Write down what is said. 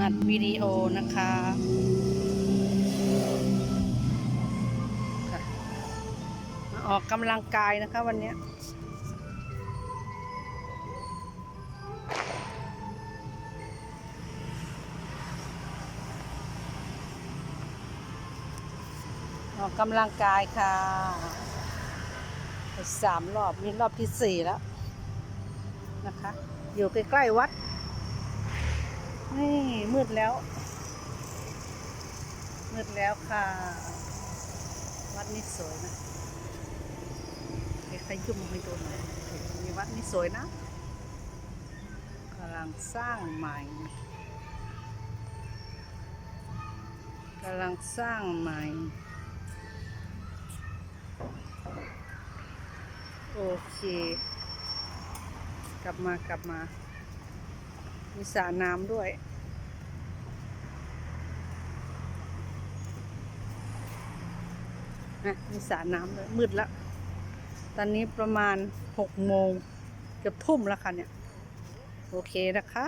อัดวิดีโอนะคะค่ะมาออกกำลังกายนะคะวันนี้ออกกำลังกายค่ะสามรอบนี่รอบที่สี่แล้วนะคะ อยู่ใกล้ ๆ วัด นี่มืดแล้ว มืดแล้วค่ะ วัดนี่สวยนะเดี๋ยวขยุ่มให้ดูหน่อยมีวัดนี่สวยนะกำลังสร้างใหม่กำลังสร้างใหม่ โอเค กลับมากลับมา มีสระน้ำด้วย นะ มีสระน้ำด้วยมืดแล้วตอนนี้ประมาณหกโมงเกือบทุ่มแล้วค่ะเนี่ย โอเคนะคะ